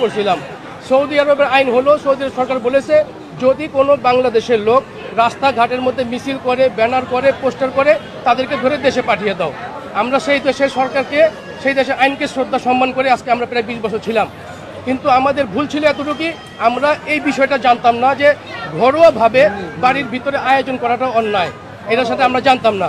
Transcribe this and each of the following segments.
করছিলাম। সৌদি আরবের আইন হলো সৌদি সরকার বলেছে, যদি কোনো বাংলাদেশের লোক রাস্তাঘাটের মধ্যে মিছিল করে, ব্যানার করে, পোস্টার করে, তাদেরকে ধরে দেশে পাঠিয়ে দাও। আমরা সেই দেশের সরকারকে, সেই দেশের আইনকে শ্রদ্ধা সম্মান করে আজকে আমরা প্রায় বিশ বছর ছিলাম। কিন্তু আমাদের ভুল ছিল এতটুকুই, আমরা এই বিষয়টা জানতাম না যে ঘরোয়াভাবে বাড়ির ভিতরে আয়োজন করাটা অন্যায়। এটার সাথে আমরা জানতাম না।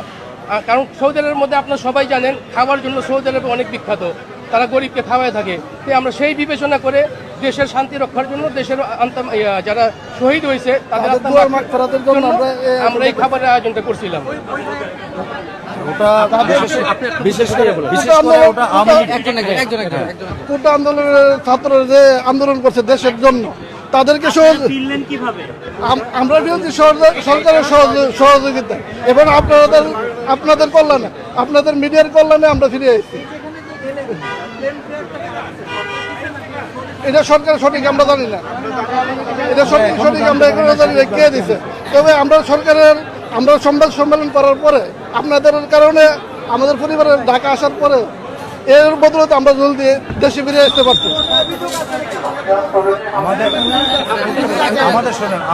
কারণ সৌদি আরবের মধ্যে আপনারা সবাই জানেন, খাওয়ার জন্য সৌদি আরবে অনেক বিখ্যাত। তারা গরিবকে খাওয়ায় থাকে। তাই আমরা সেই বিবেচনা করে দেশের শান্তি রক্ষার জন্য দেশের আন্তাম- যারা শহীদ হয়েছে তাদের আমরা এই খাবারের আয়োজনটা করছিলাম। ওটা বিশেষ- বিশেষ করে বিশেষ কোটা আন্দোলন- আন্দোলনের ছাত্ররা যে করছে দেশের জন্য তাদেরকে আমরা বিরোধী সরকারের সহযোগ- সহযোগিতা। এবং আপনাদের আপনাদের কল্যাণে আপনাদের মিডিয়ার কল্যাণে আমরা ফিরে এসেছি। এটা সরকার সঠিক আমরা জানি না। এটা সঠিক সঠিক আমরা এখনও জানি না কে দিছে। তবে আমরা সরকারের আমরা সংবাদ সম্মেলন করার পরে আপনাদের কারণে আমাদের পরিবারের ঢাকা আসার পরে এর বদলতে আমরা জলদি দেশে ফিরে আসতে পারছি।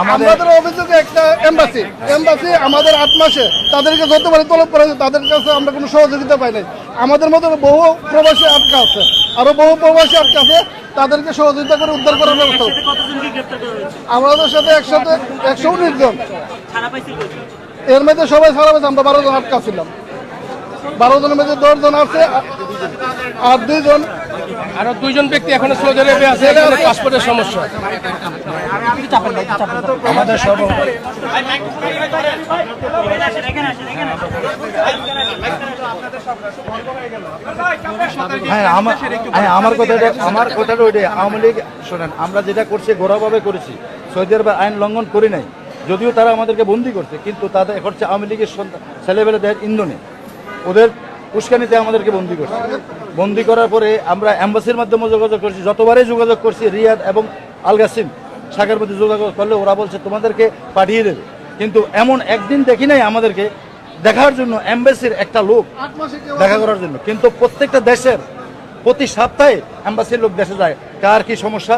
আমাদের অভিযোগ একটা এম্বাসি এম্বাসি আমাদের আট মাসে তাদেরকে যতবারই তলব করা তাদের কাছে আমরা কোনো সহযোগিতা পাই নাই। আমাদের মতো বহু প্রবাসী আটকা আছে আরও বহু প্রবাসী আটকা আছে তাদেরকে সহযোগিতা করে উদ্ধার করার ব্যবস্থা আমাদের সাথে একসাথে একশো উনিশ জন ছাড়া? এর মধ্যে সবাই সারা বছর আমরা বারো জন আটকা ছিলাম বারো জনের মধ্যে দশ জন আছে আর- আর দুইজন আরও দুইজন ব্যক্তি এখনও সৌদি আরবে আছে এখানে পাসপোর্টের সমস্যা আমাদের সর্ব হ্যাঁ আমার হ্যাঁ কথাটা আমার কথাটা ওইটাই। আওয়ামী লীগ শোনেন আমরা যেটা করছি ঘোরাভাবে করেছি। সৌদি আরবের আইন লঙ্ঘন করি নাই। যদিও তারা আমাদেরকে বন্দি করছে কিন্তু তাদের হচ্ছে আওয়ামী লীগের সন্তান ছেলেবেলেদের ইন্ধনে। ওদের উস্কানিতে আমাদেরকে বন্দি করছে। বন্দি করার পরে আমরা অ্যাম্বাসির মাধ্যমে যোগাযোগ করছি। যতবারই যোগাযোগ করছি রিয়াদ এবং আলগাসিম শাখার মধ্যে যোগাযোগ করলে ওরা বলছে তোমাদেরকে পাঠিয়ে দেবে। কিন্তু এমন একদিন দেখি নাই আমাদেরকে দেখার জন্য অ্যাম্বাসির একটা লোক দেখা করার জন্য। কিন্তু প্রত্যেকটা দেশের প্রতি সপ্তাহে অ্যাম্বাসির লোক দেশে যায়। কার কি সমস্যা?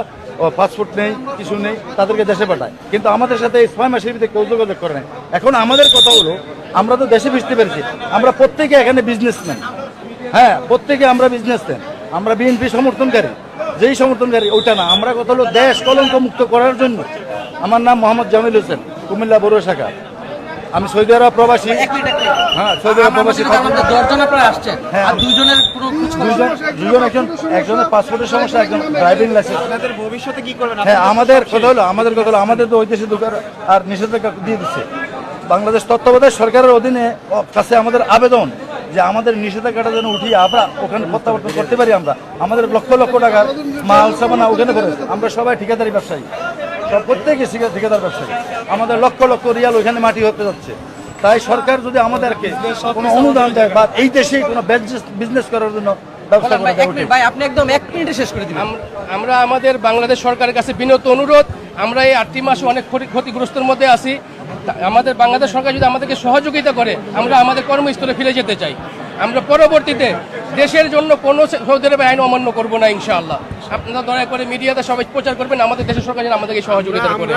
পাসপোর্ট নেই কিছু নেই তাদেরকে দেশে পাঠায়। কিন্তু আমাদের সাথে এই ছয় মাসের ভিতরে কেউ যোগাযোগ করে নাই। এখন আমাদের কথা হলো আমরা তো দেশে বুঝতে পেরেছি। আমরা প্রত্যেকে এখানে বিজনেসম্যান হ্যাঁ প্রত্যেকে আমরা বিজনেসম্যান আমরা বিএনপি সমর্থনকারী। যেই সমর্থনকারী ওইটা না। আমরা কথা হলো দেশ কলঙ্ক মুক্ত করার জন্য। আমার নাম মোহাম্মদ জামিল হোসেন কুমিল্লা বড় শাখা। আমি সৌদি আরব প্রবাসী। হ্যাঁ সৌদি আরব প্রবাসী দশজন আপনারা আসছেন হ্যাঁ। আর দুইজনের কোনো খোঁজ খবর? দুজন দুজন একজন একজনের পাসপোর্টের সমস্যা একজন ড্রাইভিং লাইসেন্স আপনাদের ভবিষ্যতে কি করবেন? হ্যাঁ আমাদের কথা হলো আমাদের কথা হলো আমাদের তো ঐতিহাসিক দোকান আর নিষেধাজ্ঞা দিয়ে দিচ্ছে। বাংলাদেশ তত্ত্বাবধায়ক সরকারের অধীনে কাছে আমাদের আবেদন যে আমাদের নিষেধাজ্ঞাটা যেন উঠিয়ে আমরা ওখানে প্রত্যাবর্তন করতে পারি আমরা। আমাদের লক্ষ লক্ষ টাকার মাল সামানা ওখানে করে আমরা সবাই ঠিকাদারি ব্যবসায়ী। প্রত্যেকে ঠিকাদার ব্যবসায়ী আমাদের লক্ষ লক্ষ রিয়াল ওখানে মাটি হতে যাচ্ছে। তাই সরকার যদি আমাদেরকে কোনো অনুদান দেয় বা এই দেশে কোনো বিজনেস করার জন্য ভাই দেয় এক মিনিট ভাই আপনি একদম এক শেষ করে দিবেন। আমরা আমাদের বাংলাদেশ সরকারের কাছে বিনত অনুরোধ আমরা এই আটটি মাস অনেক ক্ষতি- ক্ষতিগ্রস্তের মধ্যে আছি। আমাদের বাংলাদেশ সরকার যদি আমাদেরকে সহযোগিতা করে আমরা আমাদের কর্মস্থলে ফিরে যেতে চাই। আমরা পরবর্তীতে দেশের জন্য কোনো সৌদি আরবে আইন অমান্য করব না ইনশাআল্লাহ। আপনারা দয়া করে মিডিয়াতে সবাই প্রচার করবেন আমাদের দেশের সরকার যেন আমাদেরকে সহযোগিতা করে।